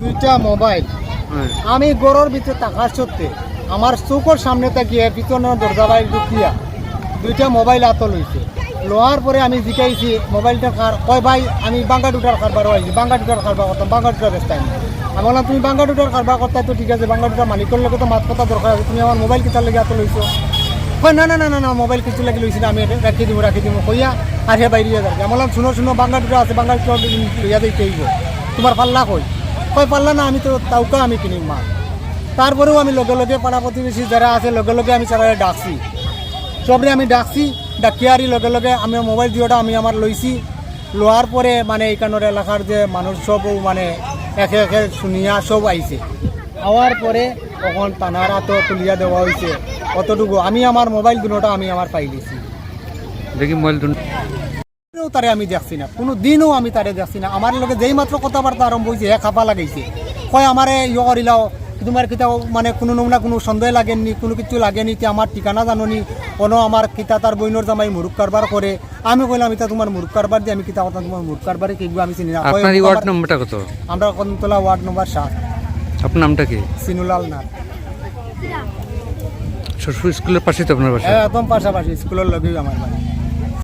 দুইটা মোবাইল। হ্যাঁ। আমি গরুর ভিতরে থাকার সত্ত্বে আমার চৌকর সামনে তাকিয়ে পিছনের দরজা বাইর ঢুকিয়া দুইটা মোবাইল হাতে লইছে। লোয়ার পরে আমি জিকাইছি মোবাইলটা কার কয় ভাই আমি বাঙ্গা দুটার কারবার হয়েছি বাঙ্গা দুটার কারবার করতাম বাঙ্গা দুটার ব্যস্ত আমি আমি বললাম তুমি বাঙ্গা দুটার কারবার করতে তো ঠিক আছে বাঙ্গা দুটার মালিকের লোকে তো মাত কথা দরকার আছে তুমি আমার মোবাইল কিতার লেগে হাতে লইছো? কয় না না না না না মোবাইল কিছু লাগি লইছি আমি রাখি দিব রাখি দিব কইয়া আর হে বাইরে যাবে আমি বললাম শুনো শুনো বাঙ্গা দুটো আছে বাঙ্গা দুটো লইয়া দিতে তোমার পাল্লা কই? কয় পাল্লা না, আমি তো তাউকা আমি কিনিম মাল। তারপরেও আমি লগে লগে পাড়া প্রতিবেশী যারা আছে, লগে লগে আমি তারা ডাকছি। সবরে আমি ডাকছি, ডাকিয়ারি লগে লগে আমি মোবাইল দিওটা আমি আমার লইছি। লোয়ার পরে মানে এইখানের এলাকার যে মানুষ সব মানে একে একে শুনিয়া সব আইছে। আওয়ার পরে তখন তানারা তো তুলিয়া দেওয়া হয়েছে অতটুকু আমি আমার মোবাইল দুটোটা আমি আমার পাইলিছি দেখি মোবাইল তারে আমি দেখছি না কোনো দিনও আমি তারে দেখছি না। আমার লগে যেই মাত্র কথাবার্তা আরম্ভ হয়েছে হে খাপা লাগাইছে। কয় আমারে ইয়ে করিলাও তোমার কিতা মানে কোনো নমুনা কোনো সন্দেহ লাগেনি কোনো কিছু লাগেনি তে আমার ঠিকানা জাননি কোনো আমার কিতা তার বইনোর জামাই মুরুখ কারবার করে আমি কইলাম এটা তোমার মুরুখ কারবার দিয়ে আমি কিতা কথা তোমার মুরুখ কারবারে কিগবো আমি চিনি না আপনার ওয়ার্ড নম্বরটা কত? আমরা কদমতলা ওয়ার্ড নম্বর সাত। আপনার নামটা কি? সিনুলাল নাথ। শ্বশুর স্কুলের পাশে তো আপনার বাসা? হ্যাঁ একদম পাশাপাশি স্কুলের লগেই আমার বাড়ি।